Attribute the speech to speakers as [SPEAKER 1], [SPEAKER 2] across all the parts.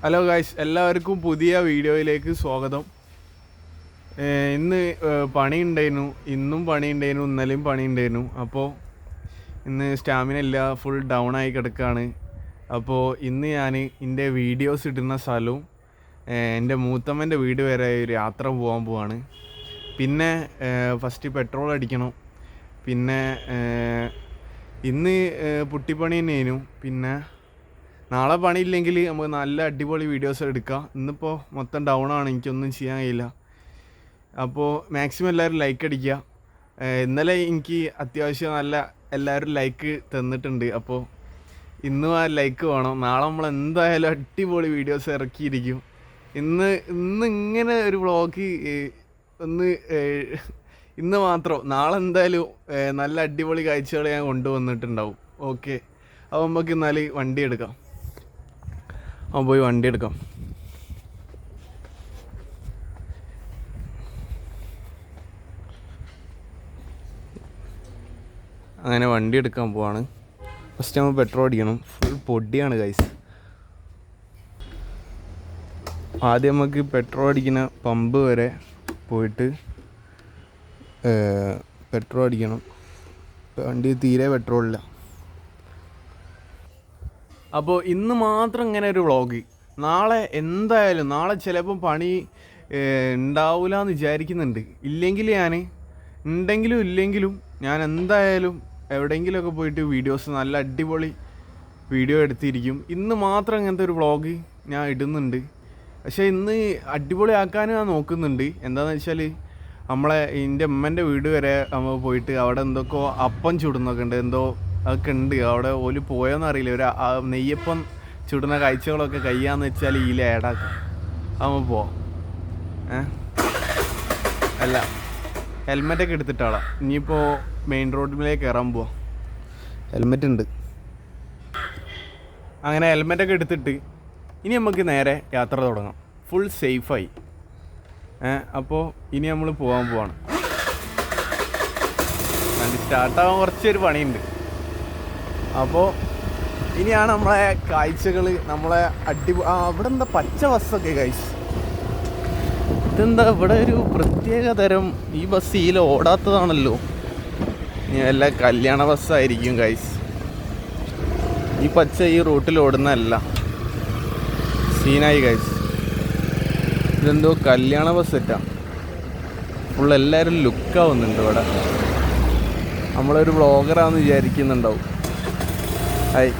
[SPEAKER 1] Hello guys എല്ലാവർക്കും പുതിയ വീഡിയോയിലേക്ക് സ്വാഗതം. ഇന്ന് പണി ഉണ്ടായിരുന്നു. ഇന്നും പണി ഉണ്ടായിരുന്നു. ഇന്നലെയും പണി ഉണ്ടായിരുന്നു. അപ്പോൾ ഇന്ന് സ്റ്റാമിന ഇല്ല. ഫുൾ ഡൗൺ ആയി കിടക്കുകയാണ് അപ്പോൾ ഇന്ന് ഞാൻ എന്റെ വീഡിയോസ് ഇടുന്ന സ്ഥലവും എന്റെ മൂത്തമ്മന്റെ വീട് വരെ ഒരു യാത്ര പോകാൻ പോവാണ്. പിന്നെ ഫസ്റ്റ് പെട്രോൾ അടിക്കണം. പിന്നെ ഇന്ന് പുട്ടിപ്പണി തന്നെയായിരുന്നു. പിന്നെ നാളെ പണിയില്ലെങ്കിൽ നമുക്ക് നല്ല അടിപൊളി വീഡിയോസ് എടുക്കാം. ഇന്നിപ്പോൾ മൊത്തം ഡൗൺ ആണ്. എനിക്കൊന്നും ചെയ്യാൻ കഴിയില്ല. അപ്പോൾ മാക്സിമം എല്ലാവരും ലൈക്ക് അടിക്കുക. ഇന്നലെ എനിക്ക് അത്യാവശ്യം നല്ല എല്ലാവരും ലൈക്ക് തന്നിട്ടുണ്ട്. അപ്പോൾ ഇന്നും ആ ലൈക്ക് വേണം. നാളെ നമ്മൾ എന്തായാലും അടിപൊളി വീഡിയോസ് ഇറക്കിയിരിക്കും. ഇന്ന് ഇന്ന് ഇങ്ങനെ ഒരു വ്ളോഗ് ഒന്ന് ഇന്ന് മാത്രം. നാളെ എന്തായാലും നല്ല അടിപൊളി കാഴ്ചകൾ ഞാൻ കൊണ്ടുവന്നിട്ടുണ്ടാവും. ഓക്കെ അപ്പോൾ നമുക്ക് എന്നാൽ വണ്ടി എടുക്കാം. ആ പോയി വണ്ടി എടുക്കാം. അങ്ങനെ വണ്ടി എടുക്കാൻ പോവാണ്. ഫസ്റ്റ് നമ്മൾ പെട്രോൾ അടിക്കണം. ഫുൾ പൊടിയാണ് ഗൈസ് ആദ്യം നമുക്ക് പെട്രോൾ അടിക്കുന്ന പമ്പ് വരെ പോയിട്ട് പെട്രോൾ അടിക്കണം. വണ്ടി തീരെ പെട്രോളില്ല അപ്പോൾ ഇന്ന് മാത്രം ഇങ്ങനെ ഒരു വ്ളോഗ് നാളെ എന്തായാലും നാളെ ചിലപ്പോൾ പണി ഉണ്ടാവില്ല എന്ന് വിചാരിക്കുന്നുണ്ട്. ഇല്ലെങ്കിൽ ഞാൻ ഉണ്ടെങ്കിലും ഇല്ലെങ്കിലും ഞാൻ എന്തായാലും എവിടെയെങ്കിലുമൊക്കെ പോയിട്ട് വീഡിയോസ് നല്ല അടിപൊളി വീഡിയോ എടുത്തിരിക്കും. ഇന്ന് മാത്രം ഇങ്ങനത്തെ ഒരു വ്ളോഗ് ഞാൻ ഇടുന്നുണ്ട്. പക്ഷേ ഇന്ന് അടിപൊളിയാക്കാൻ ഞാൻ നോക്കുന്നുണ്ട്. എന്താണെന്ന് വെച്ചാൽ നമ്മളെ എന്റെ ഉമ്മന്റെ വീട് വരെ നമ്മൾ പോയിട്ട് അവിടെ എന്തൊക്കെയോ അപ്പം ചുടുന്നൊക്കെ ഉണ്ട്. എന്തോ അതൊക്കെ ഉണ്ട്. അവിടെ ഓൽ പോയോന്ന് അറിയില്ല. ഒരു നെയ്യപ്പം ചുടുന്ന കാഴ്ചകളൊക്കെ കയ്യാന്ന് വെച്ചാൽ ഈ ഏടാക്കാം അമ്മ പോവാം ഏ? അല്ല ഹെൽമെറ്റൊക്കെ എടുത്തിട്ടാളാ ഇനിയിപ്പോൾ മെയിൻ റോഡിലേക്ക് കയറാൻ പോവാം. ഹെൽമെറ്റ് ഉണ്ട്. അങ്ങനെ ഹെൽമെറ്റൊക്കെ എടുത്തിട്ട് ഇനി നമുക്ക് നേരെ യാത്ര തുടങ്ങാം. ഫുൾ സേഫായി അപ്പോൾ ഇനി നമ്മൾ പോകാൻ പോവാണ്. സ്റ്റാർട്ടാവാൻ കുറച്ചൊരു പണിയുണ്ട്. അപ്പോൾ ഇനിയാണ് നമ്മളെ കാഴ്ചകൾ നമ്മളെ അടി അവിടെ എന്താ പച്ച ബസ്സൊക്കെ കാഴ്ച ഇതെന്താ ഇവിടെ ഒരു പ്രത്യേക തരം ഈ ബസ് ഇതിൽ ഓടാത്തതാണല്ലോ. ഇനി വല്ല കല്യാണ ബസ്സായിരിക്കും കൈസ് ഈ പച്ച ഈ റൂട്ടിൽ ഓടുന്നതല്ല. സീനായി കൈസ് ഇതെന്തോ കല്യാണ ബസ് സെറ്റാ ഫുൾ എല്ലാവരും ലുക്കാവുന്നുണ്ട് ഇവിടെ. നമ്മളൊരു വ്ളോഗറാന്ന് വിചാരിക്കുന്നുണ്ടാവും. ഹായ്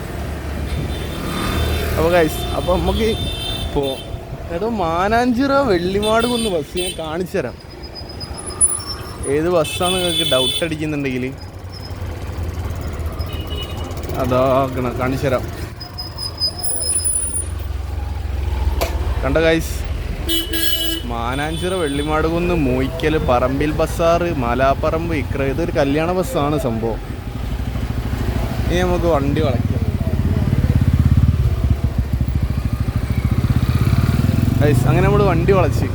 [SPEAKER 1] അപ്പോൾ ഗൈസ് അപ്പോൾ നമുക്ക് പോ എടോ മാനാഞ്ചിറ വെള്ളിമാട് കുന്ന് ബസ് ഞാൻ കാണിച്ചു തരാം. ഏത് ബസ്സാണ് നിങ്ങൾക്ക് ഡൗട്ട് അടിക്കുന്നുണ്ടെങ്കിൽ അതാ കാണിച്ചു തരാം. കണ്ട ഗൈസ് മാനാഞ്ചിറ വെള്ളിമാട് കുന്ന് മൂയ്ക്കൽ പറമ്പിൽ ബസ്സാറ് മലാപ്പറമ്പ് ഇക്ര ഇതൊരു കല്യാണ ബസ്സാണ് സംഭവം. ഇനി നമുക്ക് വണ്ടി വളയ്ക്കാം ഗൈസ് അങ്ങനെ നമ്മൾ വണ്ടി വളച്ച്.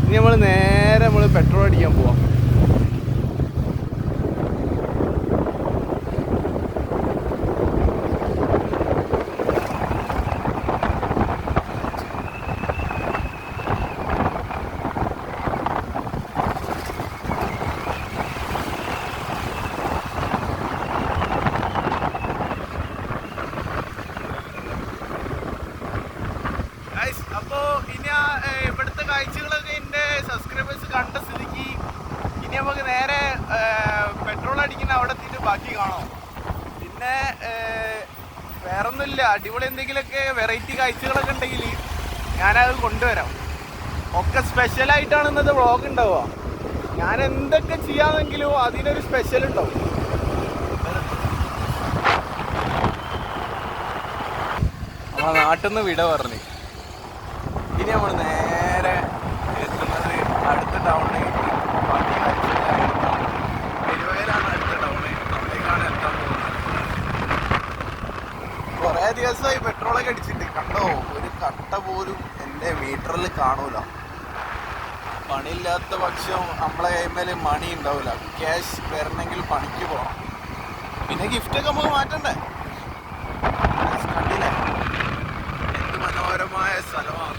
[SPEAKER 1] ഇനി നമ്മൾ നേരെ നമ്മൾ പെട്രോൾ അടിക്കാൻ പോവാം ഗൈസ് അപ്പോ ഇനി ആ, ഏ, ഇവിടുത്തെ കാഴ്ചകളൊക്കെ എന്റെ സബ്സ്ക്രൈബേഴ്സ് കണ്ട സ്ഥിതിക്ക് ഇനി നമുക്ക് നേരെ പെട്രോൾ അടിക്കുന്ന അവിടെ എത്തിയിട്ട് ബാക്കി കാണാം പിന്നെ ഏ, വേറൊന്നുമില്ല അടിപൊളി എന്തെങ്കിലുമൊക്കെ വെറൈറ്റി കാഴ്ചകളൊക്കെ ഉണ്ടെങ്കിൽ ഞാനത് കൊണ്ടുവരാം. ഒക്കെ സ്പെഷ്യലായിട്ടാണ് ഇന്നത്തെ വ്ളോഗ് ഉണ്ടാവുക. ഞാൻ എന്തൊക്കെ ചെയ്യാമെങ്കിലും അതിനൊരു സ്പെഷ്യൽ ഉണ്ടാവും. നിന്ന് വിട പറഞ്ഞു. ഇനി നമ്മൾ നേരെ എത്തുന്നത് അടുത്ത ടൗണിൽ കുറേ ദിവസമായി പെട്രോളൊക്കെ അടിച്ചിട്ട് കണ്ടോ? ഒരു കട്ട പോലും എന്റെ മീറ്ററിൽ കാണൂല. പണിയില്ലാത്ത പക്ഷം നമ്മളെ കൈമേൽ മണി ഉണ്ടാവില്ല ക്യാഷ് വരണമെങ്കിൽ പണിക്ക് പോകണം പിന്നെ ഗിഫ്റ്റൊക്കെ നമുക്ക് മാറ്റണ്ടേ? കണ്ടില്ലേ? എന്ത് മനോഹരം മനോഹരമായ സ്ഥലമാണ്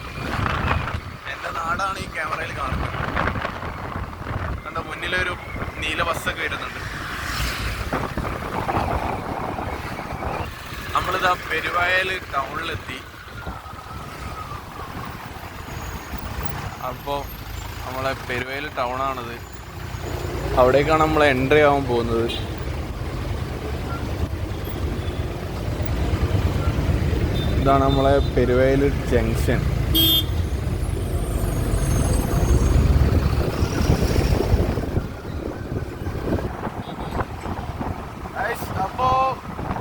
[SPEAKER 1] എന്റെ നാടാണ് ഈ ക്യാമറയിൽ കാണുന്നത്. കണ്ട മുന്നിലൊരു നീല ബസ്സൊക്കെ വരുന്നുണ്ട്. നമ്മളിതാ പെരുവായൽ ടൗണിലെത്തി. അപ്പോൾ നമ്മളെ പെരുവയൽ ടൗണാണിത്. അവിടേക്കാണ് നമ്മൾ എൻട്രി ആവാൻ പോകുന്നത്. ഇതാണ് നമ്മളെ പെരുവയൽ ജംഗ്ഷൻ അപ്പോ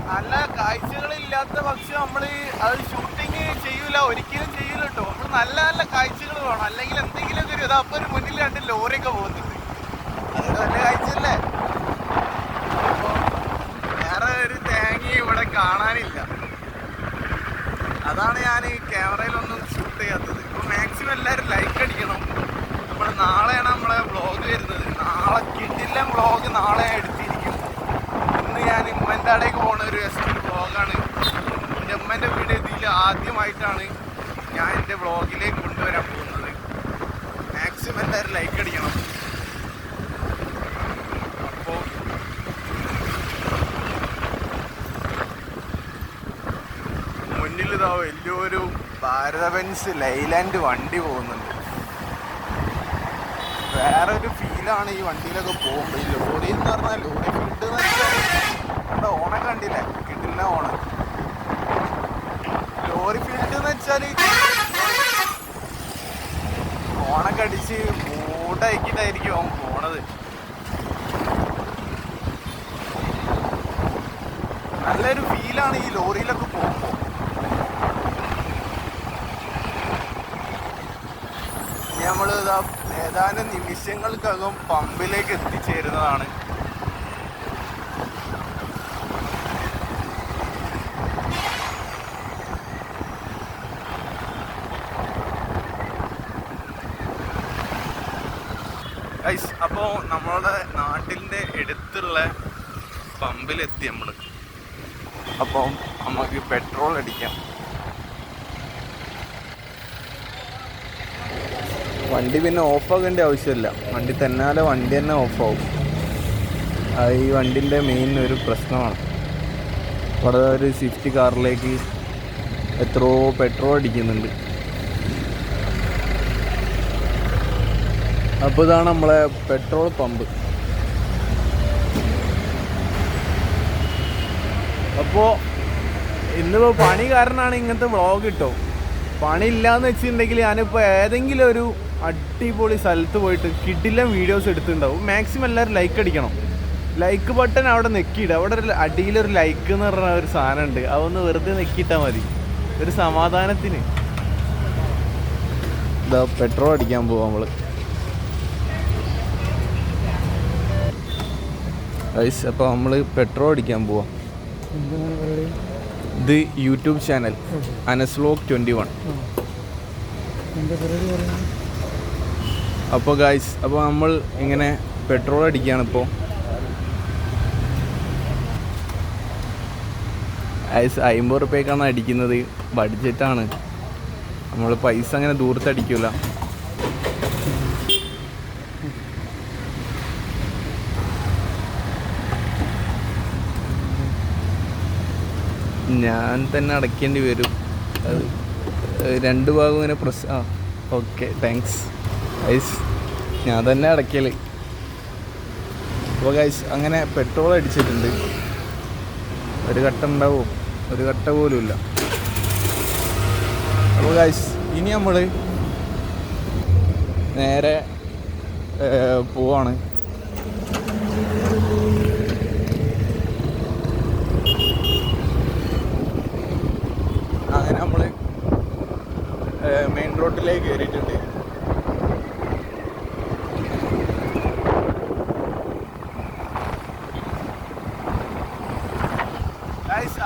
[SPEAKER 1] നല്ല കാഴ്ചകളില്ലാത്ത പക്ഷെ നമ്മൾ അത് ഷൂട്ടിങ് ചെയ്യൂല ഒരിക്കലും ചെയ്യില്ല കേട്ടോ. നമ്മൾ നല്ല നല്ല കാഴ്ചകൾ വേണം അല്ലെങ്കിൽ എന്തെങ്കിലും ഒരു ഇതാ അപ്പൊ ഒരു മുന്നിൽ രണ്ട് ലോറിയൊക്കെ പോകുന്നുണ്ട്. അതൊക്കെ നല്ല കാഴ്ചയല്ലേ? വേറെ ഒരു തേങ്ങ ഇവിടെ കാണാനില്ല. അതാണ് ഞാൻ ഈ ക്യാമറയിലൊന്നും ഷൂട്ട് ചെയ്യാത്തത്. ഇപ്പൊ മാക്സിമം എല്ലാവരും ലൈക്ക് അടിക്കണം. നമ്മൾ നാളെയാണ് നമ്മളെ വ്ളോഗ് വരുന്നത്. നാളെ കിട്ടില്ല വ്ളോഗ് നാളെ എടുത്തിരിക്കും ഇന്ന് ഞാൻ ഉമ്മന്റെ അടേക്ക് പോണ ഒരു ജസ്റ്റ് ഒരു വ്ളോഗാണ് എന്റെ ഉമ്മന്റെ ആദ്യമായിട്ടാണ് ഞാൻ എന്റെ വ്ളോഗിലേക്ക് കൊണ്ടുവരാൻ പോകുന്നത്. മാക്സിമം എല്ലാവരും ലൈക്ക് അടിക്കണം. അപ്പോൾ മുന്നിൽ ഇതാ വലിയൊരു ഭാരത ബെൻസ് ലൈലാൻഡ് വണ്ടി പോകുന്നുണ്ട്. വേറെ ഒരു ഫീലാണ് ഈ വണ്ടിയിലൊക്കെ പോകുമ്പോൾ ഈ ലോറി എന്ന് പറഞ്ഞാൽ ലോറി കിട്ടുന്ന ഓണം കണ്ടില്ലേ? കിട്ടില്ല ഓണം ലോറി ഫീൽഡ് എന്ന് കടിച്ച് മൂടയക്കിട്ടായിരിക്കും അവൻ പോണത്. നല്ലൊരു ഫീലാണ് ഈ ലോറിയിലൊക്കെ പോകുമ്പോൾ നമ്മൾ ഏതാനും നിമിഷങ്ങൾക്കകം പമ്പിലേക്ക് എത്തിച്ചേരുന്നതാണ് ഗൈസ് അപ്പോൾ നമ്മളുടെ നാട്ടിന്റെ അടുത്തുള്ള പമ്പിലെത്തി നമ്മൾ അപ്പം നമുക്ക് പെട്രോൾ അടിക്കാം. വണ്ടി പിന്നെ ഓഫാക്കേണ്ട ആവശ്യമില്ല. വണ്ടി തന്നാലെ വണ്ടി തന്നെ ഓഫാവും. അത് ഈ വണ്ടിന്റെ മെയിൻ ഒരു പ്രശ്നമാണ്. ഇവിടെ ഒരു സ്വിഫ്റ്റ് കാറിലേക്ക് എത്രയോ പെട്രോൾ അടിക്കുന്നുണ്ട്. അപ്പോൾ ഇതാണ് നമ്മളെ പെട്രോൾ പമ്പ്. അപ്പോൾ ഇന്നിപ്പോൾ പണി കാരണമാണ് ഇങ്ങനത്തെ വ്ളോഗ് കിട്ടോ പണി ഇല്ലാന്ന് വെച്ചിട്ടുണ്ടെങ്കിൽ ഞാനിപ്പോൾ ഏതെങ്കിലും ഒരു അടിപൊളി സ്ഥലത്ത് പോയിട്ട് കിട്ടില്ല വീഡിയോസ് എടുത്തിട്ടുണ്ടാവും. മാക്സിമം എല്ലാവരും ലൈക്ക് അടിക്കണം. ലൈക്ക് ബട്ടൺ അവിടെ നെക്കിയിട്ട് അവിടെ ഒരു അടിയിലൊരു ലൈക്ക് എന്ന് പറഞ്ഞ ഒരു സാധനം ഉണ്ട് അതൊന്ന് വെറുതെ നെക്കിയിട്ടാൽ മതി. ഒരു സമാധാനത്തിന്. ഇതാ പെട്രോൾ അടിക്കാൻ പോവാം നമ്മൾ. ഗൈസ് അപ്പോൾ നമ്മൾ പെട്രോൾ അടിക്കാൻ പോവാം. ഇത് യൂട്യൂബ് ചാനൽ അനസ്ലോക്ക് ട്വന്റി വൺ അപ്പോൾ ഗൈസ് അപ്പോൾ നമ്മൾ ഇങ്ങനെ പെട്രോൾ അടിക്കുകയാണ് ഇപ്പോൾ ഗൈസ് അമ്പത് റുപ്യക്കാണ് അടിക്കുന്നത്. ബഡ്ജറ്റാണ് നമ്മൾ പൈസ അങ്ങനെ ദൂരത്ത് ഞാൻ തന്നെ അടയ്ക്കേണ്ടി വരും. അത് രണ്ട് ഭാഗം ഇങ്ങനെ പ്രസ് ആ ഓക്കെ താങ്ക്സ് ഐസ് ഞാൻ തന്നെ അടയ്ക്കൽ അപ്പോൾ ഗൈസ് അങ്ങനെ പെട്രോൾ അടിച്ചിട്ടുണ്ട്. ഒരു കട്ട ഉണ്ടാവും. ഒരു കട്ട പോലും ഇല്ല. അപ്പോൾ ഗൈസ് ഇനി നമ്മൾ നേരെ പോവാണ് അങ്ങനെ നമ്മൾ റോഡിലേക്ക് കയറിയിട്ടുണ്ട്.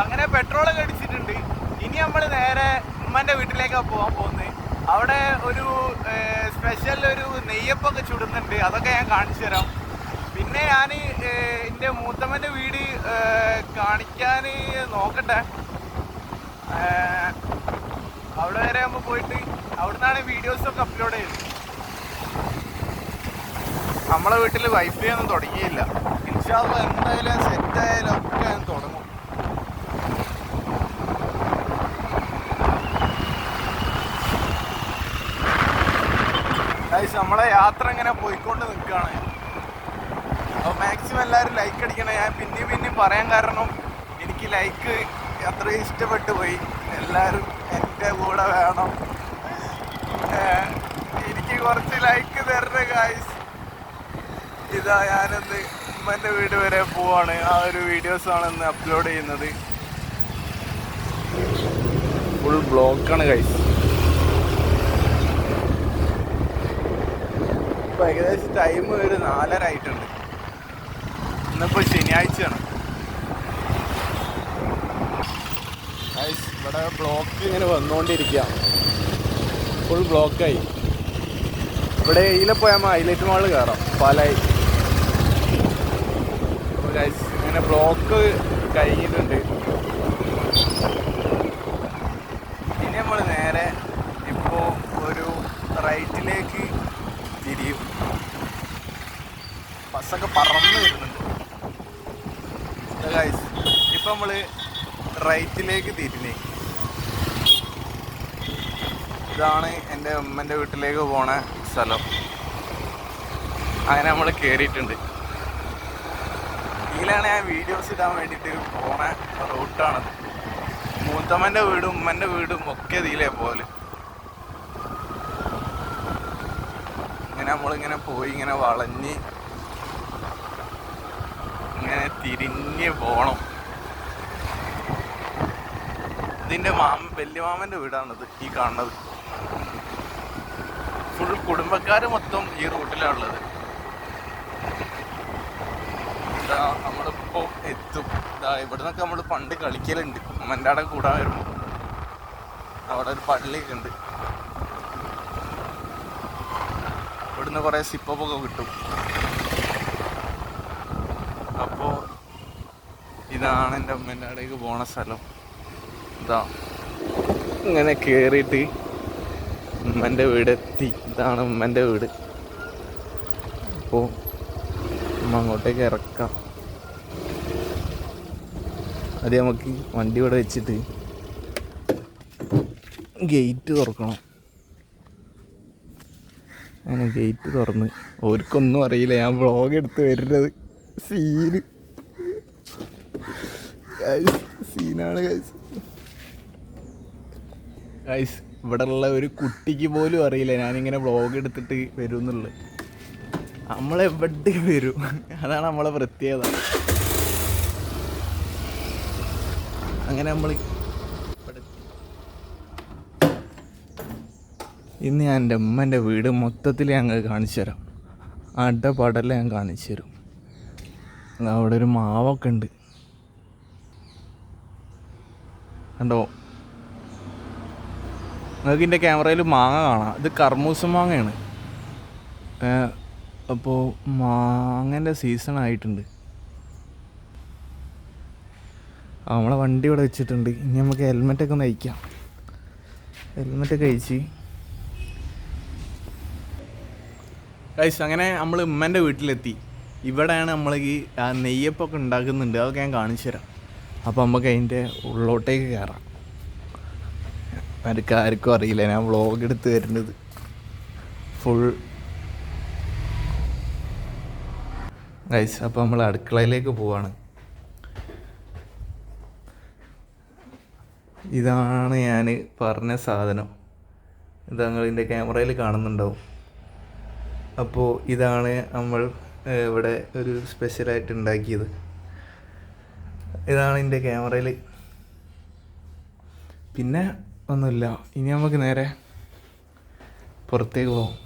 [SPEAKER 1] അങ്ങനെ പെട്രോൾ കടിച്ചിട്ടുണ്ട് ഇനി നമ്മൾ നേരെ ഉമ്മന്റെ വീട്ടിലേക്കാണ് പോകാൻ പോകുന്നത്. അവിടെ ഒരു സ്പെഷ്യൽ ഒരു നെയ്യപ്പൊക്കെ ചുടുന്നുണ്ട്. അതൊക്കെ ഞാൻ കാണിച്ചു തരാം. പിന്നെ ഞാൻ എന്റെ മൂത്തമ്മന്റെ വീട് കാണിക്കാൻ നോക്കട്ടെ. അവിടെ വരെ നമ്മൾ പോയിട്ട് അവിടുന്നാണ് വീഡിയോസ് ഒക്കെ അപ്ലോഡ് ചെയ്തത്. നമ്മളെ വീട്ടിൽ വൈഫൈ ഒന്നും തുടങ്ങിയില്ല. ഇൻഷാള്ള എന്തായാലും സെറ്റ് ആയാലും ഒക്കെ ഞാൻ തുടങ്ങും. നമ്മളെ യാത്ര ഇങ്ങനെ പോയിക്കൊണ്ട് നിൽക്കുകയാണ്. അപ്പോൾ മാക്സിമം എല്ലാവരും ലൈക്ക് അടിക്കണം. ഞാൻ പിന്നെയും പിന്നെയും പറയാൻ കാരണം എനിക്ക് ലൈക്ക് അത്രയും ഇഷ്ടപ്പെട്ടു പോയി എല്ലാവരും എന്റെ കൂടെ വേണം. എനിക്ക് കുറച്ച് ലൈക്ക് തരണേ ഗായ്സ് ഇതാ ഞാനൊന്ന് ഉമ്മന്റെ വീട് വരെ പോവാണ്. ആ ഒരു വീഡിയോസാണ് ഇന്ന് അപ്ലോഡ് ചെയ്യുന്നത്. ഫുൾ ബ്ലോക്കാണ് ഗൈസ് ഇപ്പൊ ഏകദേശം ടൈം ഒരു നാലര ആയിട്ടുണ്ട്. ഇന്നിപ്പോ ശനിയാഴ്ചയാണ്. ഇവിടെ ബ്ലോക്ക് ഇങ്ങനെ വന്നുകൊണ്ടിരിക്കുക ഫുൾ ബ്ലോക്കായി ഇവിടെ ഇതിലെ പോയാൽ ഹൈലൈറ്റ് മാളിൽ കയറാം പാലായി. ഇങ്ങനെ ബ്ലോക്ക് കഴിഞ്ഞിട്ടുണ്ട്. ഇനി നമ്മൾ നേരെ ഇപ്പോൾ ഒരു റൈറ്റിലേക്ക് തിരിയും. ബസ്സൊക്കെ പറന്ന് വരുന്നുണ്ട്. ഇപ്പം നമ്മൾ റൈറ്റിലേക്ക് തിരിഞ്ഞ്. ഇതാണ് എന്റെ ഉമ്മന്റെ വീട്ടിലേക്ക് പോണ സ്ഥലം. അങ്ങനെ നമ്മൾ കയറിയിട്ടുണ്ട് ഇതിലാണ് ഞാൻ വീഡിയോസ് ഇടാൻ വേണ്ടിയിട്ട് പോണ റൂട്ടാണത് മൂത്തമ്മന്റെ വീടും ഉമ്മന്റെ വീടും ഒക്കെ ഇതിലേ പോലെ ഇങ്ങനെ നമ്മളിങ്ങനെ പോയി ഇങ്ങനെ വളഞ്ഞ് ഇങ്ങനെ തിരിഞ്ഞ് പോണം. ഇതിന്റെ മാമ വലിയ മാമന്റെ വീടാണിത് ഈ കാണുന്നത്. ഫുൾ കുടുംബക്കാര് മൊത്തം ഈ റൂട്ടിലാണുള്ളത് നമ്മളിപ്പോ എത്തും. ഇവിടെ നിന്നൊക്കെ നമ്മൾ പണ്ട് കളിക്കലുണ്ട്. അമ്മന്റെ അവിടെ കൂടാൻ വരുമ്പോ. അവിടെ ഒരു പള്ളിയൊക്കെ ഉണ്ട്. ഇവിടുന്ന് കുറെ സിപ്പൊക്കെ കിട്ടും. അപ്പോ ഇതാണ് എന്റെ അമ്മേന്റെ അവിടേക്ക് പോണ സ്ഥലം. ഇതാ. ഇങ്ങനെ കേറിയിട്ട് ഉമ്മന്റെ വീട്. എത്തി ഇതാണ് ഉമ്മന്റെ വീട്. അപ്പോൾ ഉമ്മ അങ്ങോട്ടേക്ക് ഇറക്കാം. അത് നമുക്ക് വണ്ടി ഇവിടെ വെച്ചിട്ട് ഗേറ്റ് തുറക്കണം. അങ്ങനെ ഗേറ്റ് തുറന്ന്. ഓർക്കൊന്നും അറിയില്ല. ഞാൻ വ്ളോഗ് എടുത്ത് വരുന്നത് സീന് സീനാണ് ഗൈസ് ഗൈസ് ഇവിടെ ഉള്ള ഒരു കുട്ടിക്ക് പോലും അറിയില്ല. ഞാനിങ്ങനെ വ്ളോഗ് എടുത്തിട്ട് വരും എന്നുള്ളത് നമ്മളെവിടെ വരും? അതാണ് നമ്മളെ പ്രത്യേകത. അങ്ങനെ നമ്മൾ ഇന്ന് ഞാൻ എന്റെ ഉമ്മന്റെ വീട് മൊത്തത്തിൽ ഞങ്ങൾ കാണിച്ചു തരാം. അടപടല ഞാൻ കാണിച്ചു തരും. അവിടെ ഒരു മാവൊക്കെ ഉണ്ട്. കണ്ടോ? നിങ്ങൾക്ക് ഇതിന്റെ ക്യാമറയിൽ മാങ്ങ കാണാം. ഇത് കർമൂസ മാങ്ങയാണ്. അപ്പോൾ മാങ്ങന്റെ സീസൺ ആയിട്ടുണ്ട്. നമ്മളെ വണ്ടി ഇവിടെ വെച്ചിട്ടുണ്ട്. ഇനി നമുക്ക് ഹെൽമെറ്റൊക്കെ ഒന്ന് അയക്കാം ഹെൽമെറ്റൊക്കെ അയച്ച് കൈസ് അങ്ങനെ നമ്മൾ ഉമ്മന്റെ വീട്ടിലെത്തി. ഇവിടെയാണ് നമ്മൾ ഈ നെയ്യപ്പൊക്കെ ഉണ്ടാക്കുന്നുണ്ട്. അതൊക്കെ ഞാൻ കാണിച്ചു തരാം അപ്പോൾ നമുക്ക് അതിന്റെ ഉള്ളോട്ടേക്ക് കയറാം ആർക്കും ആർക്കും അറിയില്ല. ഞാൻ വ്ളോഗ് എടുത്ത് വരുന്നത്. ഫുൾ ഗൈസ് അപ്പോൾ നമ്മൾ അടുക്കളയിലേക്ക് പോവാണ്. ഇതാണ് ഞാൻ പറഞ്ഞ സാധനം. ഇത് ഇതിന്റെ ക്യാമറയിൽ കാണുന്നുണ്ടാവും. അപ്പോൾ ഇതാണ് നമ്മൾ ഇവിടെ ഒരു സ്പെഷ്യലായിട്ട് ഉണ്ടാക്കിയത്. ഇതാണ് എന്റെ ക്യാമറയിൽ പിന്നെ ഒന്നുമില്ല. ഇനി നമുക്ക് നേരെ പുറത്തേക്ക് പോകാം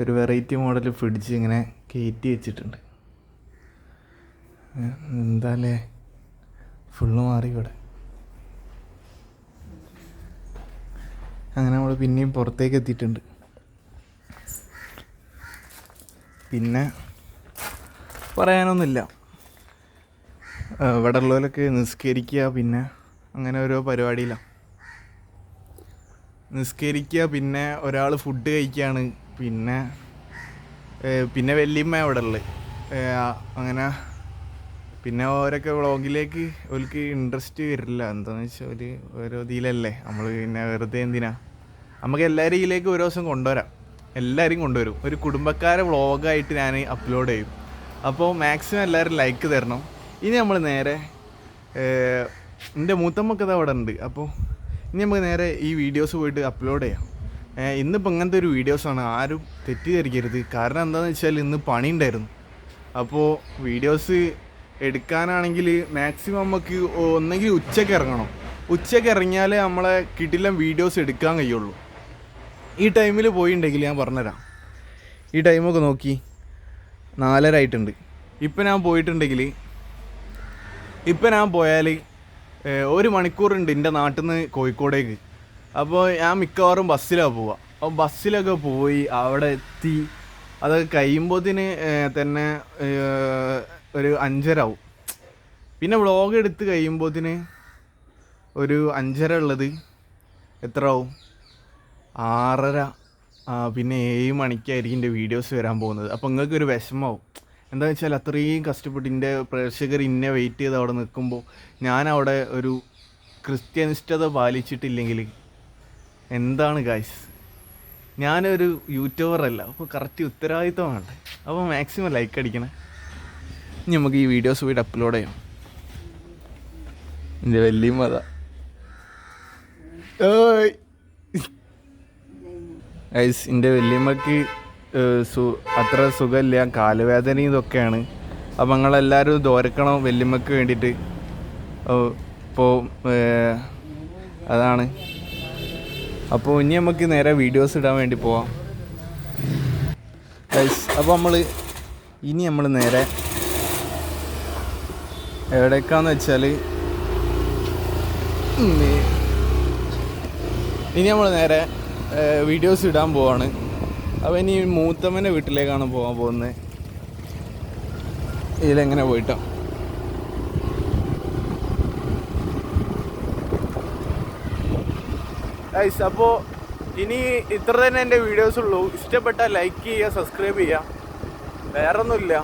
[SPEAKER 1] ഒരു വെറൈറ്റി മോഡൽ പിടിച്ച് ഇങ്ങനെ കയറ്റി വെച്ചിട്ടുണ്ട്. എന്താല്ലേ ഫുള്ള് മാറി ഇവിടെ അങ്ങനെ നമ്മൾ പിന്നെയും പുറത്തേക്ക് എത്തിയിട്ടുണ്ട്. പിന്നെ പറയാനൊന്നുമില്ല. ഇവിടെ ഉള്ളവരൊക്കെ നിസ്കരിക്കുക പിന്നെ അങ്ങനെ ഓരോ പരിപാടിയിലാണ് നിസ്കരിക്കുക പിന്നെ ഒരാൾ ഫുഡ് കഴിക്കുകയാണ്. പിന്നെ പിന്നെ വല്യമ്മ അവിടെ ഉള്ളത് അങ്ങനെ. പിന്നെ ഓരൊക്കെ വ്ളോഗിലേക്ക് ഓർക്ക് ഇൻട്രസ്റ്റ് വരില്ല. എന്താണെന്ന് വെച്ചാൽ ഒരു ഓരോ ഇതിലല്ലേ. നമ്മൾ പിന്നെ വെറുതെ എന്തിനാ? നമുക്ക് എല്ലാവരും ഇതിലേക്ക് ഒരു ദിവസം കൊണ്ടുവരാം. എല്ലാവരും കൊണ്ടുവരും. ഒരു കുടുംബക്കാരെ വ്ളോഗായിട്ട് ഞാൻ അപ്ലോഡ് ചെയ്യും. അപ്പോൾ മാക്സിമം എല്ലാവരും ലൈക്ക് തരണം. ഇനി നമ്മൾ നേരെ എന്റെ മൂത്തമ്മക്കത് അവിടെ ഉണ്ട്. അപ്പോൾ ഇനി നമുക്ക് നേരെ ഈ വീഡിയോസ് പോയിട്ട് അപ്ലോഡ് ചെയ്യാം. ഇന്നിപ്പോൾ ഇങ്ങനത്തെ ഒരു വീഡിയോസാണ് ആരും തെറ്റിദ്ധരിക്കരുത്. കാരണം എന്താണെന്ന് വെച്ചാൽ ഇന്ന് പണി ഉണ്ടായിരുന്നു. അപ്പോൾ വീഡിയോസ് എടുക്കാനാണെങ്കിൽ മാക്സിമം നമുക്ക് ഒന്നെങ്കിൽ ഉച്ചയ്ക്ക് ഇറങ്ങണം. ഉച്ചയ്ക്ക് ഇറങ്ങിയാലേ നമ്മളെ കിട്ടില്ല വീഡിയോസ് എടുക്കാൻ കഴിയുള്ളൂ. ഈ ടൈമിൽ പോയിട്ടുണ്ടെങ്കിൽ ഞാൻ പറഞ്ഞുതരാം. ഈ ടൈമൊക്കെ നോക്കി. നാലര ആയിട്ടുണ്ട്. ഇപ്പം ഞാൻ പോയിട്ടുണ്ടെങ്കിൽ ഇപ്പം ഞാൻ പോയാൽ ഒരു മണിക്കൂറുണ്ട് എന്റെ നാട്ടിൽ നിന്ന് കോഴിക്കോടേക്ക്. അപ്പോൾ ഞാൻ മിക്കവാറും ബസ്സിലാണ് പോവുക അപ്പോൾ ബസ്സിലൊക്കെ പോയി അവിടെ എത്തി. അതൊക്കെ കഴിയുമ്പോഴത്തിന് തന്നെ ഒരു അഞ്ചര ആവും. പിന്നെ വ്ളോഗ് എടുത്ത് കഴിയുമ്പോഴത്തിന് ഒരു അഞ്ചര ഉള്ളത് എത്ര ആവും? ആറര. പിന്നെ ഏഴ് മണിക്കായിരിക്കും എന്റെ വീഡിയോസ് വരാൻ പോകുന്നത്. അപ്പോൾ നിങ്ങൾക്ക് ഒരു എന്താ വെച്ചാൽ അത്രയും കഷ്ടപ്പെട്ട് എന്റെ പ്രേക്ഷകർ ഇന്നെ വെയിറ്റ് ചെയ്ത് അവിടെ നിൽക്കുമ്പോൾ ഞാൻ അവിടെ ഒരു ക്രിസ്ത്യനിഷ്ഠത പാലിച്ചിട്ടില്ലെങ്കിൽ എന്താണ് ഗായ്സ് ഞാനൊരു യൂട്യൂബറല്ല അപ്പോൾ കറക്റ്റ് ഉത്തരവാദിത്തം വേണ്ടേ അപ്പോൾ മാക്സിമം ലൈക്ക് അടിക്കണേ. ഇനി നമുക്ക് ഈ വീഡിയോസ് പോയിട്ട് അപ്ലോഡ് ചെയ്യാം. എന്റെ വലിയ മത ഗൈസ് എന്റെ വല്യമ്മക്ക് സു അത്ര സുഖമില്ല. കാലുവേദനയും ഇതൊക്കെയാണ്. അപ്പം ഞങ്ങളെല്ലാവരും ദോരക്കണം വല്യമ്മക്ക് വേണ്ടിയിട്ട്. ഇപ്പോൾ അതാണ്. അപ്പോൾ ഇനി നമുക്ക് നേരെ വീഡിയോസ് ഇടാൻ വേണ്ടി പോവാം. അപ്പോൾ നമ്മൾ ഇനി നമ്മൾ നേരെ എവിടേക്കാന്ന് വെച്ചാൽ ഇനി നമ്മൾ നേരെ വീഡിയോസ് ഇടാൻ പോവാണ്. അപ്പോൾ ഇനി മൂത്തമ്മന്റെ വീട്ടിലേക്കാണ് പോകാൻ പോകുന്നത് ഇതിലെങ്ങനെ പോയിട്ടോ? ഗൈസ് അപ്പോൾ ഇനി ഇത്ര തന്നെ എന്റെ വീഡിയോസ് ഉള്ളൂ. ഇഷ്ടപ്പെട്ടാൽ ലൈക്ക് ചെയ്യുക സബ്സ്ക്രൈബ് ചെയ്യുക. വേറെ ഒന്നുമില്ല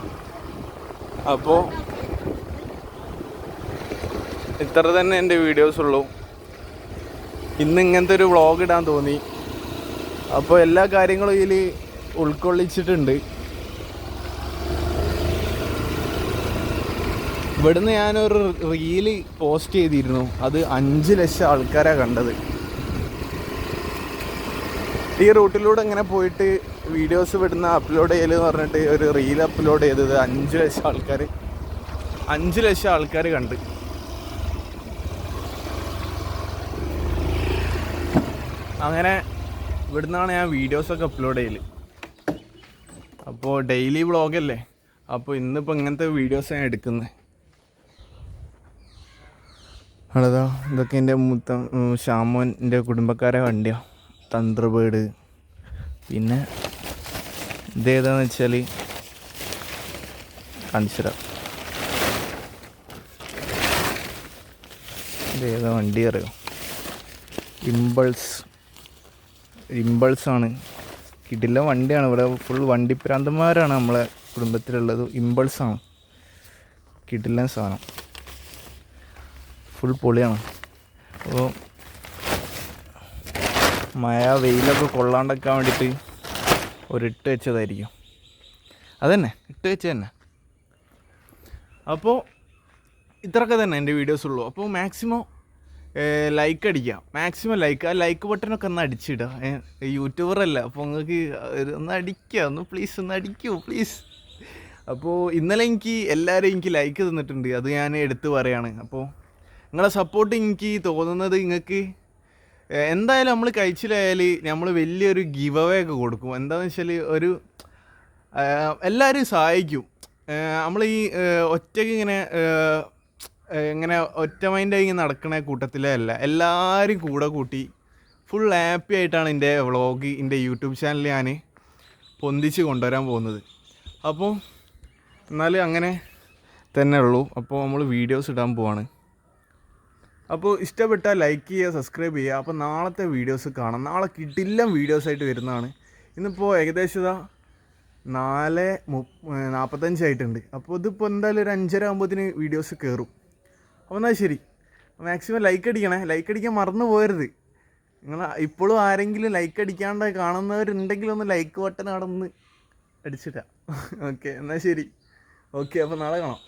[SPEAKER 1] അപ്പോൾ ഇത്ര തന്നെ എന്റെ വീഡിയോസ് ഉള്ളൂ. ഇന്ന് ഇങ്ങനത്തെ ഒരു വ്ളോഗ് ഇടാൻ തോന്നി. അപ്പോൾ എല്ലാ കാര്യങ്ങളും ഇതിൽ ഉൾക്കൊള്ളിച്ചിട്ടുണ്ട്. ഇവിടുന്ന് ഞാനൊരു റീൽ പോസ്റ്റ് ചെയ്തിരുന്നു. അത് അഞ്ച് ലക്ഷം ആൾക്കാരാണ് കണ്ടത്. ഈ റൂട്ടിലൂടെ ഇങ്ങനെ പോയിട്ട് വീഡിയോസ് വിടുന്ന അപ്ലോഡ് ചെയ്യലെന്ന് പറഞ്ഞിട്ട് ഒരു റീൽ അപ്ലോഡ് ചെയ്തത് അഞ്ച് ലക്ഷം ആൾക്കാർ അഞ്ച് ലക്ഷം ആൾക്കാർ കണ്ട്. അങ്ങനെ ഇവിടുന്നാണ് ഞാൻ വീഡിയോസൊക്കെ അപ്ലോഡ് ചെയ്യൽ അപ്പോൾ ഡെയിലി വ്ളോഗല്ലേ അപ്പോൾ ഇന്നിപ്പോൾ ഇങ്ങനത്തെ വീഡിയോസ് ഞാൻ എടുക്കുന്നത് അതാ ഇതൊക്കെ എന്റെ മുത്ത ഷാമോന്റെ കുടുംബക്കാരെ വണ്ടിയാണ് തന്ത്രബേഡ് പിന്നെ ഇതേതാന്ന് വെച്ചാൽ കാണിച്ചുതരാം ഇതേതാ വണ്ടി അറിയോ? ഇമ്പൾസ് ഇമ്പൾസ് ആണ് കിടില വണ്ടിയാണ്. ഇവിടെ ഫുൾ വണ്ടിപ്രാന്തന്മാരാണ് നമ്മളെ കുടുംബത്തിലുള്ളത്. ഇമ്പൾസ് ആണ് കിടിലൻ സാധനം. ഫുൾ പൊളിയാണ്. അപ്പോൾ മഴ വെയിലൊക്കെ കൊള്ളാണ്ടക്കാൻ വേണ്ടിയിട്ട് ഒരു ഇട്ട് വെച്ചതായിരിക്കും. അതന്നെ ഇട്ട് വെച്ച് തന്നെ. അപ്പോൾ ഇത്രയൊക്കെ തന്നെ എന്റെ വീഡിയോസ് ഉള്ളൂ. അപ്പോൾ മാക്സിമം ലൈക്ക് അടിക്കുക മാക്സിമം ലൈക്ക് ആ ലൈക്ക് ബട്ടനൊക്കെ ഒന്ന് അടിച്ചിടുക യൂട്യൂബർ അല്ല. അപ്പോൾ നിങ്ങൾക്ക് ഒന്ന് അടിക്കുക ഒന്ന് പ്ലീസ് ഒന്ന് അടിക്കൂ പ്ലീസ് അപ്പോൾ ഇന്നലെ എനിക്ക് എല്ലാവരും എനിക്ക് ലൈക്ക് തന്നിട്ടുണ്ട്. അത് ഞാൻ എടുത്തു പറയാണ്. അപ്പോൾ നിങ്ങളെ സപ്പോർട്ട് എനിക്ക് തോന്നുന്നത് നിങ്ങൾക്ക് എന്തായാലും നമ്മൾ കഴിച്ചിലായാൽ നമ്മൾ വലിയൊരു ഗിവ് അവേ ഒക്കെ കൊടുക്കും. എന്താണെന്ന് വെച്ചാൽ ഒരു എല്ലാവരും സഹായിക്കും. നമ്മൾ ഈ ഒറ്റയ്ക്ക് ഇങ്ങനെ ഇങ്ങനെ ഒറ്റ മൈൻഡായി ഇങ്ങനെ നടക്കണ കൂട്ടത്തിലല്ല എല്ലാവരും കൂടെ കൂട്ടി ഫുൾ ഹാപ്പി ആയിട്ടാണ് എന്റെ വ്ളോഗ് എന്റെ യൂട്യൂബ് ചാനൽ ഞാൻ പൊന്തിച്ച് കൊണ്ടുവരാൻ പോകുന്നത്. അപ്പോൾ എന്നാൽ അങ്ങനെ തന്നെ ഉള്ളൂ. അപ്പോൾ നമ്മൾ വീഡിയോസ് ഇടാൻ പോവാണ്. അപ്പോൾ ഇഷ്ടപ്പെട്ടാൽ ലൈക്ക് ചെയ്യുക സബ്സ്ക്രൈബ് ചെയ്യുക. അപ്പോൾ നാളത്തെ വീഡിയോസ് കാണാം. നാളെ കിട്ടില്ല വീഡിയോസ് ആയിട്ട് വരുന്നതാണ്. ഇന്നിപ്പോൾ ഏകദേശം നാല് മു നാൽപ്പത്തഞ്ചായിട്ടുണ്ട് അപ്പോൾ ഇതിപ്പോൾ എന്തായാലും ഒരു അഞ്ചര ആകുമ്പോഴത്തേന് വീഡിയോസ് കയറും അപ്പോൾ എന്നാൽ ശരി. Maximum like അടിക്കണേ. ലൈക്ക് അടിക്കാൻ മറന്നു പോയരുത് നിങ്ങൾ ഇപ്പോഴും ആരെങ്കിലും ലൈക്ക് അടിക്കാണ്ട് കാണുന്നവരുണ്ടെങ്കിൽ ഒന്ന് ലൈക്ക് ബട്ടൺ അവിടെ ഒന്ന് അടിച്ചിട്ടാ ഓക്കെ എന്നാൽ ശരി. ഓക്കെ അപ്പോൾ നാളെ കാണാം.